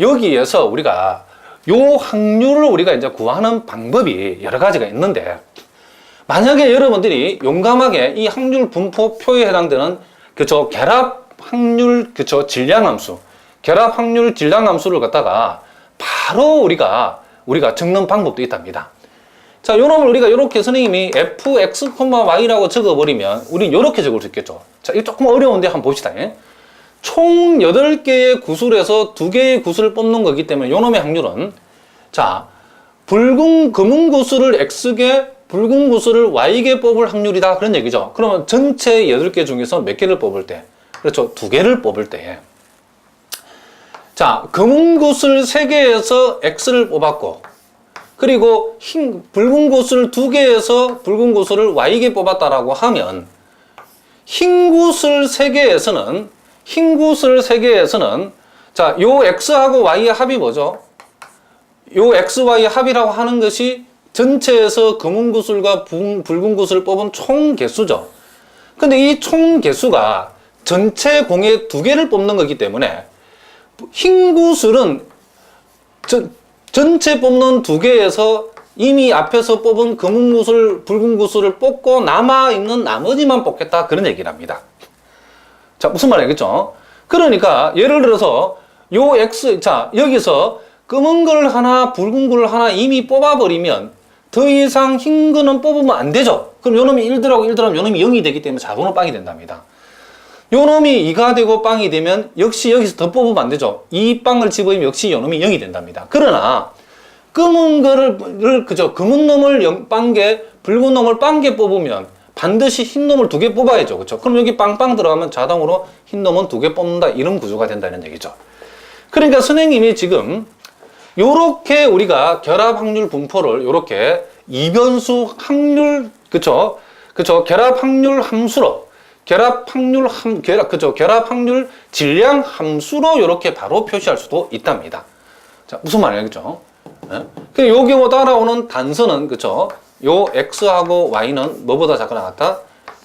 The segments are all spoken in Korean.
여기에서 우리가 요 확률을 우리가 이제 구하는 방법이 여러 가지가 있는데 만약에 여러분들이 용감하게 이 확률 분포표에 해당되는 그저 결합 확률 그저 질량 함수 결합 확률 질량 함수를 갖다가 바로 우리가 우리가 적는 방법도 있답니다. 자, 요 놈을 우리가 이렇게 선생님이 fx, y라고 적어버리면 우린 이렇게 적을 수 있겠죠. 자, 이거 조금 어려운데 한번 봅시다. 예. 총 8개의 구슬에서 2개의 구슬을 뽑는 거기 때문에 요 놈의 확률은 자, 붉은 금은 구슬을 x개, 붉은 구슬을 y개 뽑을 확률이다. 그런 얘기죠. 그러면 전체 8개 중에서 몇 개를 뽑을 때? 그렇죠. 2개를 뽑을 때. 자, 금은 구슬 3개에서 x를 뽑았고 그리고 흰 붉은 구슬 2개에서 붉은 구슬을 y개 뽑았다라고 하면 흰 구슬 3개에서는 흰 구슬 3개에서는 자, 요 x하고 y의 합이 뭐죠? 요 x, y 합이라고 하는 것이 전체에서 금은 구슬과 붉은, 구슬을 뽑은 총 개수죠. 근데 이 총 개수가 전체 공의 두 개를 뽑는 거기 때문에 흰 구슬은 전, 전체 뽑는 두 개에서 이미 앞에서 뽑은 금은 구슬, 붉은 구슬을 뽑고 남아있는 나머지만 뽑겠다. 그런 얘기를 합니다. 자, 무슨 말 알겠죠? 그러니까, 예를 들어서, 요 X, 자, 여기서 검은 걸 하나, 붉은 걸 하나 이미 뽑아버리면 더 이상 흰 거는 뽑으면 안 되죠? 그럼 요 놈이 1들하고 1들 하면 요 놈이 0이 되기 때문에 자동으로 빵이 된답니다. 요 놈이 2가 되고 빵이 되면 역시 여기서 더 뽑으면 안 되죠? 이 빵을 집어이면 역시 요 놈이 0이 된답니다. 그러나, 검은 거를, 그죠? 검은 놈을 영, 빵개, 붉은 놈을 빵개 뽑으면 반드시 흰 놈을 두 개 뽑아야죠. 그렇죠? 그럼 여기 빵빵 들어가면 자동으로 흰 놈은 두 개 뽑는다. 이런 구조가 된다는 얘기죠. 그러니까 선생님이 지금 요렇게 우리가 결합 확률 분포를 요렇게 이변수 확률 그쵸? 그쵸? 결합 확률 함수로 결합 확률 함 결합 그죠? 결합 확률 질량 함수로 요렇게 바로 표시할 수도 있답니다. 자, 무슨 말이겠죠? 예? 그요 경우 따라오는 단서는 그쵸? 요 x하고 y는 뭐보다 작거나 같다?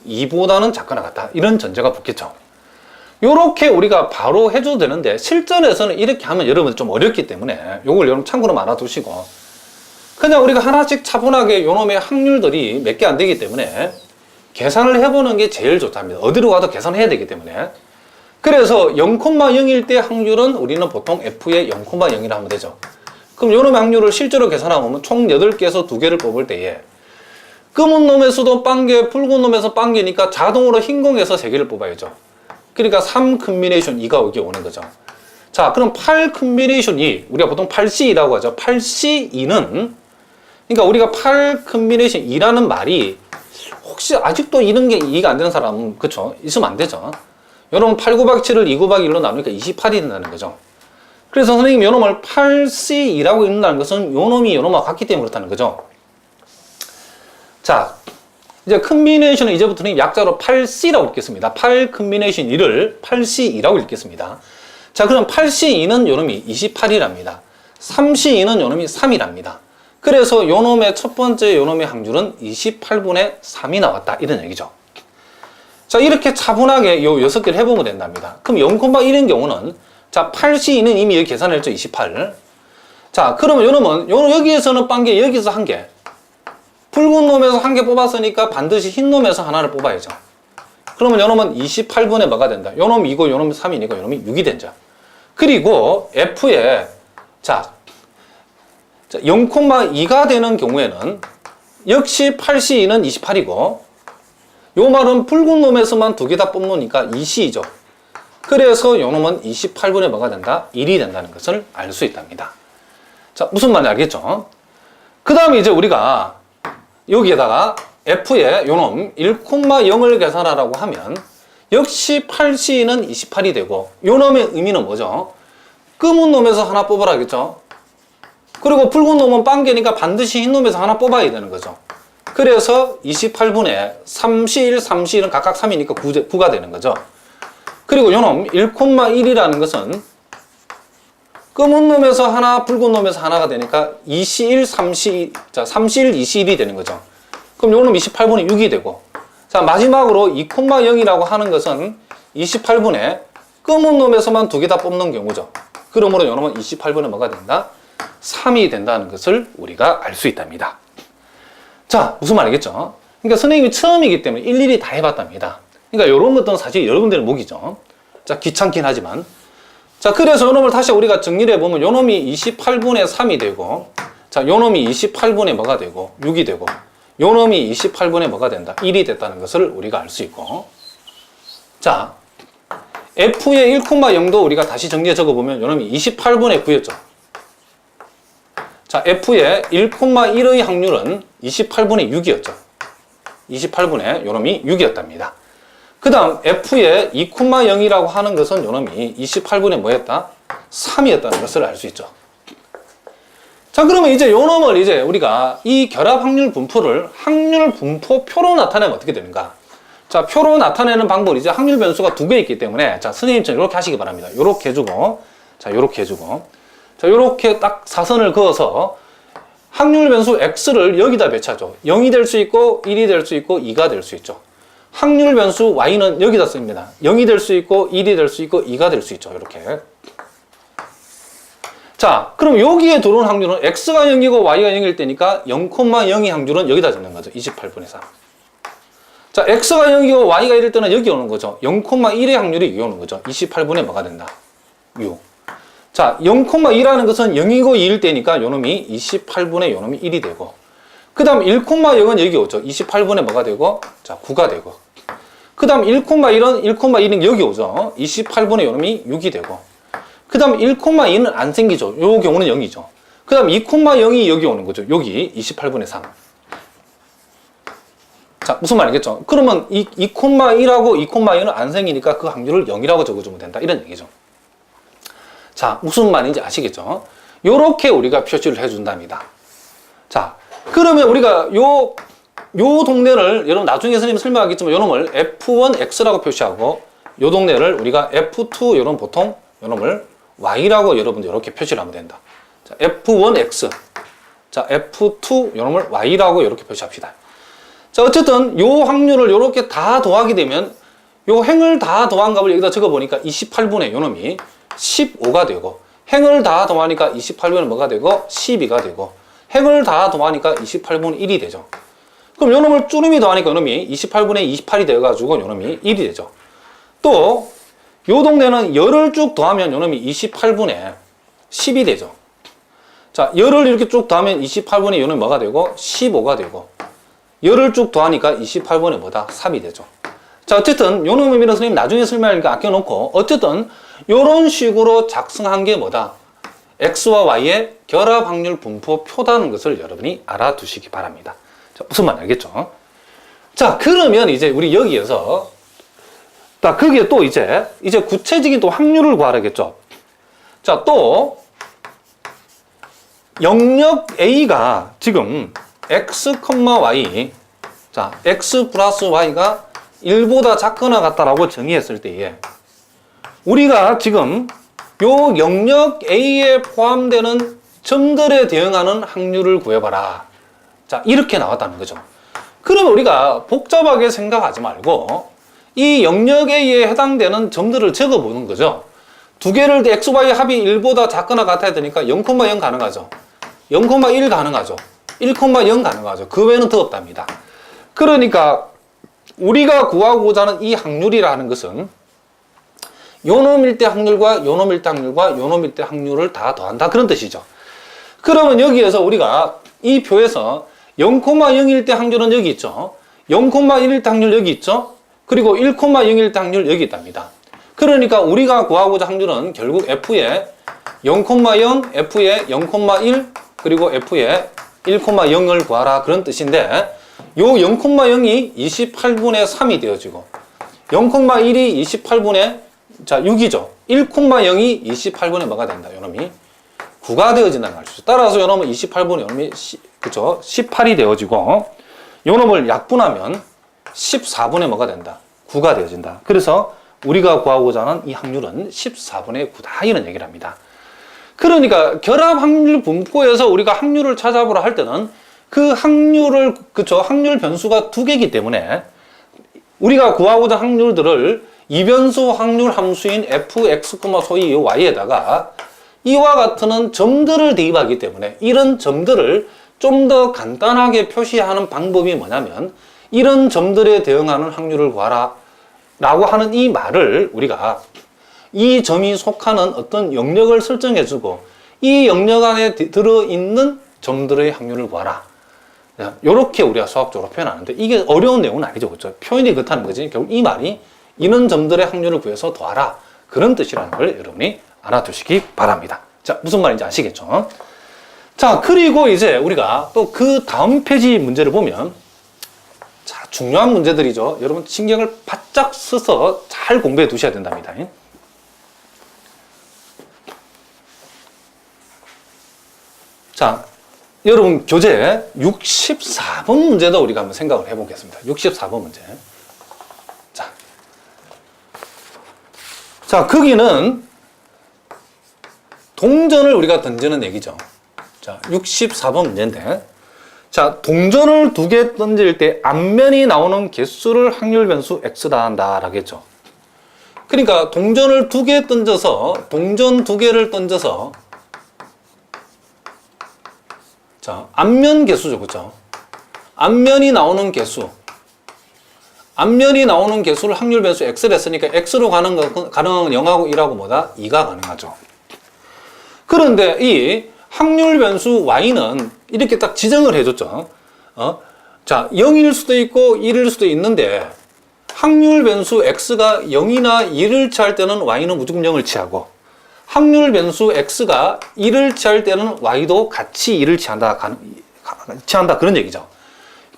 2보다는 작거나 같다. 이런 전제가 붙겠죠. 요렇게 우리가 바로 해줘도 되는데 실전에서는 이렇게 하면 여러분 좀 어렵기 때문에 요걸 여러분 참고로 알아두시고 그냥 우리가 하나씩 차분하게 요놈의 확률들이 몇 개 안 되기 때문에 계산을 해보는 게 제일 좋답니다. 어디로 가도 계산해야 되기 때문에 그래서 0,0일 때 확률은 우리는 보통 f의 0,0이라 하면 되죠. 그럼 요놈의 확률을 실제로 계산하면 총 8개에서 2개를 뽑을 때에 검은 놈에서도 빵개, 붉은 놈에서 빵개니까 자동으로 흰 공에서 3개를 뽑아야죠. 그러니까 3 컨비네이션 2가 여기 오는 거죠. 자, 그럼 8 컨비네이션 2, 우리가 보통 8C2라고 하죠. 8C2는, 그러니까 우리가 8 컨비네이션 2라는 말이 혹시 아직도 이런 게 이해가 안 되는 사람은, 그쵸? 있으면 안 되죠. 여러분 8 9박 7을 2 9박 1로 나누니까 28이 된다는 거죠. 그래서 선생님 요 놈을 8C2라고 읽는다는 것은 요 놈이 요 놈과 같기 때문에 그렇다는 거죠. 자, 이제 컨비네이션은 이제부터는 약자로 8C라고 읽겠습니다. 8 컨비네이션 2를 8C2라고 읽겠습니다. 자, 그럼 8C2는 요놈이 28이랍니다. 3C2는 요놈이 3이랍니다. 그래서 요놈의 첫 번째 요놈의 항률은 28분의 3이 나왔다. 이런 얘기죠. 자, 이렇게 차분하게 요 6개를 해보면 된답니다. 그럼 0,1인 경우는 자, 8C2는 이미 계산했죠. 28. 자, 그러면 요놈은 요 여기에서는 빵개, 여기서 한 개. 붉은 놈에서 한 개 뽑았으니까 반드시 흰 놈에서 하나를 뽑아야죠. 그러면 요놈은 28분의 뭐가 된다? 요놈 2고 요놈 3이니까 요놈이 6이 된죠. 그리고 F에 자, 0,2가 되는 경우에는 역시 8C2는 28이고 요 말은 붉은 놈에서만 두 개 다 뽑으니까 2C이죠. 그래서 요 놈은 28분의 뭐가 된다? 1이 된다는 것을 알 수 있답니다. 자, 무슨 말인지 알겠죠? 그 다음에 이제 우리가 여기에다가 F에 요놈 1,0을 계산하라고 하면 역시 8C는 28이 되고 요놈의 의미는 뭐죠? 검은 놈에서 하나 뽑으라겠죠? 그리고 붉은 놈은 빵개니까 반드시 흰 놈에서 하나 뽑아야 되는 거죠. 그래서 28분의 3C1, 3C1은 각각 3이니까 9, 가 되는 거죠. 그리고 요놈 1,1이라는 것은 검은 놈에서 하나, 붉은 놈에서 하나가 되니까 2C1, 3C, 자, 3C1, 2C1이 되는 거죠. 그럼 요놈 28분의 6이 되고, 자, 마지막으로 2,0이라고 하는 것은 28분의 검은 놈에서만 두 개 다 뽑는 경우죠. 그러므로 요놈은 28분의 뭐가 된다? 3이 된다는 것을 우리가 알 수 있답니다. 자, 무슨 말이겠죠? 그러니까 선생님이 처음이기 때문에 일일이 다 해봤답니다. 그러니까 이런 것들은 사실 여러분들의 목이죠. 자, 귀찮긴 하지만. 자, 그래서 요놈을 다시 우리가 정리를 해보면 요놈이 28분의 3이 되고, 자, 요놈이 28분의 뭐가 되고, 6이 되고, 요놈이 28분의 뭐가 된다? 1이 됐다는 것을 우리가 알 수 있고. 자, F의 1,0도 우리가 다시 정리해 적어보면 요놈이 28분의 9였죠. 자, F의 1,1의 확률은 28분의 6이었죠. 28분의 요놈이 6이었답니다. 그 다음 F의 2,0이라고 하는 것은 요놈이 28분의 뭐였다? 3이었다는 것을 알 수 있죠. 자, 그러면 이제 요놈을 이제 우리가 이 결합 확률 분포를 확률 분포표로 나타내면 어떻게 되는가? 자, 표로 나타내는 방법은 이제 확률 변수가 두 개 있기 때문에 자, 선생님처럼 이렇게 하시기 바랍니다. 이렇게 해주고, 자, 이렇게 해주고, 자, 이렇게 딱 사선을 그어서 확률 변수 x를 여기다 배치하죠. 0이 될 수 있고, 1이 될 수 있고, 2가 될 수 있죠. 확률 변수 y는 여기다 씁니다. 0이 될 수 있고, 1이 될 수 있고, 2가 될 수 있죠. 이렇게. 자, 그럼 여기에 들어온 확률은 x가 0이고 y가 0일 때니까 0,0의 확률은 여기다 적는 거죠. 28분의 3. 자, x가 0이고 y가 1일 때는 여기 오는 거죠. 0,1의 확률이 여기 오는 거죠. 28분의 뭐가 된다? 6. 자, 0,2라는 것은 0이고 2일 때니까 요놈이 28분의 요놈이 1이 되고 그 다음 1,0은 여기 오죠. 28분의 뭐가 되고 자, 9가 되고 그 다음 1,1은 1,1은 여기 오죠. 28분의 요놈이 6이 되고 그 다음 1,2는 안 생기죠. 요 경우는 0이죠. 그 다음 2,0이 여기 오는 거죠. 여기 28분의 3. 자, 무슨 말이겠죠? 그러면 이 2,1하고 2,2는 안 생기니까 그 확률을 0이라고 적어주면 된다. 이런 얘기죠. 자, 무슨 말인지 아시겠죠? 요렇게 우리가 표시를 해준답니다. 자, 그러면 우리가 요, 요 동네를, 여러분 나중에 선생님 설명하겠지만 요 놈을 F1X라고 표시하고 요 동네를 우리가 F2, 요런 보통 요 놈을 Y라고 여러분들 이렇게 표시를 하면 된다. 자, F1X. 자, F2, 요 놈을 Y라고 이렇게 표시합시다. 자, 어쨌든 요 확률을 이렇게 다 더하게 되면 요 행을 다 더한 값을 여기다 적어보니까 28분의 요 놈이 15가 되고 행을 다 더하니까 28분의 뭐가 되고 12가 되고 행을 다 더하니까 28분의 1이 되죠. 그럼 요 놈을 쭈름이 더하니까 요 놈이 28분의 28이 되어가지고 요 놈이 1이 되죠. 또 요 동네는 열을 쭉 더하면 요 놈이 28분의 10이 되죠. 자, 열을 이렇게 쭉 더하면 28분의 요 놈이 뭐가 되고 15가 되고 열을 쭉 더하니까 28분의 뭐다? 3이 되죠. 자, 어쨌든 요 놈의 미는 선생님 나중에 설명하니까 아껴놓고 어쨌든 요런 식으로 작성한 게 뭐다? X와 y의 결합 확률 분포 표다는 것을 여러분이 알아두시기 바랍니다. 자, 무슨 말 알겠죠? 자, 그러면 이제 우리 여기에서 자, 거기에 또 이제 이제 구체적인 또 확률을 구하라겠죠. 자, 또 영역 a가 지금 x, y 자, x 플러스 y가 1보다 작거나 같다라고 정의했을 때에 우리가 지금 요 영역 A에 포함되는 점들에 대응하는 확률을 구해봐라. 자, 이렇게 나왔다는 거죠. 그러면 우리가 복잡하게 생각하지 말고 이 영역 A에 해당되는 점들을 적어보는 거죠. 두 개를 x, y 합이 1보다 작거나 같아야 되니까 0,0 가능하죠. 0,1 가능하죠. 1,0 가능하죠. 그 외에는 더 없답니다. 그러니까 우리가 구하고자 하는 이 확률이라는 것은 요놈일 때 확률과 요놈일 때 확률과 요놈일 때 확률을 다 더한다 그런 뜻이죠. 그러면 여기에서 우리가 이 표에서 0,0일 때 확률은 여기 있죠. 0,1일 때 확률 여기 있죠. 그리고 1,0일 때 확률 여기 있답니다. 그러니까 우리가 구하고자 확률은 결국 F의 0,0, F의 0,1 그리고 F의 1,0을 구하라 그런 뜻인데 요 0,0이 28분의 3이 되어지고 0,1이 28분의 자 6이죠. 1,0이 28분의 뭐가 된다. 요놈이 9가 되어진다는 말이죠. 따라서 요놈은 28분의 요놈이 그죠? 18이 되어지고 요놈을 약분하면 14분의 뭐가 된다. 9가 되어진다. 그래서 우리가 구하고자 하는 이 확률은 14분의 9다 이런 얘기를 합니다. 그러니까 결합 확률 분포에서 우리가 확률을 찾아보라 할 때는 그 확률을 그쵸 확률 변수가 두 개이기 때문에 우리가 구하고자 확률들을 이변수 확률 함수인 fx, 소위 y에다가 이와 같은 점들을 대입하기 때문에 이런 점들을 좀 더 간단하게 표시하는 방법이 뭐냐면 이런 점들에 대응하는 확률을 구하라 라고 하는 이 말을 우리가 이 점이 속하는 어떤 영역을 설정해주고 이 영역 안에 디- 들어있는 점들의 확률을 구하라. 이렇게 우리가 수학적으로 표현하는데 이게 어려운 내용은 아니죠. 그렇죠? 표현이 그렇다는 거지. 결국 이 말이 이런 점들의 확률을 구해서 더하라. 그런 뜻이라는 걸 여러분이 알아두시기 바랍니다. 자, 무슨 말인지 아시겠죠? 자, 그리고 이제 우리가 또 그 다음 페이지 문제를 보면 자, 중요한 문제들이죠. 여러분 신경을 바짝 써서 잘 공부해 두셔야 된답니다. 자, 여러분 교재 64번 문제도 우리가 한번 생각을 해보겠습니다. 64번 문제. 자 거기는 동전을 우리가 던지는 얘기죠. 자, 64번 문제인데, 자, 동전을 두 개 던질 때 앞면이 나오는 개수를 확률 변수 x다 한다 라겠죠. 그러니까 동전을 두 개 던져서 동전 두 개를 던져서 자, 앞면 개수죠. 그죠? 앞면이 나오는 개수. 앞면이 나오는 개수를 확률 변수 x를 했으니까 x로 가는 거, 가능한 0하고 1하고 뭐다? 2가 가능하죠. 그런데 이 확률 변수 y는 이렇게 딱 지정을 해줬죠. 어? 자, 0일 수도 있고 1일 수도 있는데 확률 변수 x가 0이나 1을 취할 때는 y는 무조건 0을 취하고 확률 변수 x가 1을 취할 때는 y도 같이 1을 취한다, 가- 취한다 그런 얘기죠.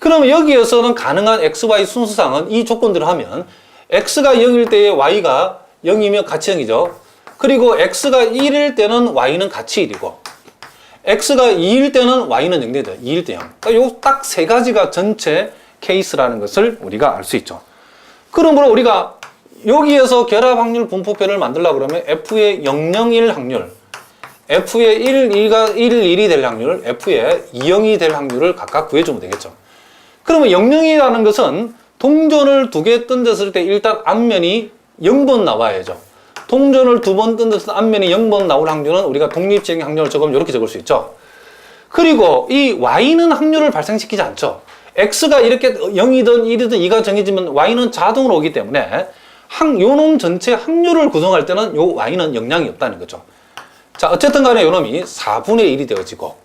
그러면 여기에서는 가능한 x, y 순수상은 이 조건들을 하면 x가 0일 때에 y가 0이면 같이 0이죠. 그리고 x가 1일 때는 y는 같이 1이고 x가 2일 때는 y는 0 되죠. 2일 때 0. 그러니까 요딱 세 가지가 전체 케이스라는 것을 우리가 알 수 있죠. 그러므로 우리가 여기에서 결합 확률 분포표를 만들려고 그러면 F의 001 확률, F의 1, 2가 1, 1이 될 확률, F의 2, 0이 될 확률을 각각 구해주면 되겠죠. 그러면 0,0이라는 것은 동전을 두 개 던졌을 때 일단 앞면이 0번 나와야죠. 동전을 두 번 던졌을 때 앞면이 0번 나올 확률은 우리가 독립적인 확률을 적으면 이렇게 적을 수 있죠. 그리고 이 y는 확률을 발생시키지 않죠. x가 이렇게 0이든 1이든 2가 정해지면 y는 자동으로 오기 때문에 항, 요놈 전체 확률을 구성할 때는 요 y는 영향이 없다는 거죠. 자, 어쨌든 간에 요놈이 4분의 1이 되어지고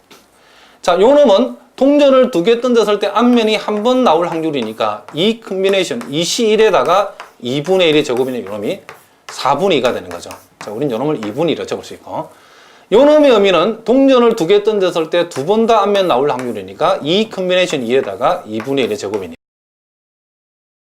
자, 요놈은 동전을 두 개 던졌을 때 앞면이 한 번 나올 확률이니까 이 컨비네이션 2C1에다가 2분의 1의 제곱이면 요놈이 4분의 2가 되는 거죠. 자, 우린 요놈을 2분의 1로 적을 수 있고 요놈의 의미는 동전을 두 개 던졌을 때 두 번 다 앞면 나올 확률이니까 이 컨비네이션 2에다가 2분의 1의 제곱이니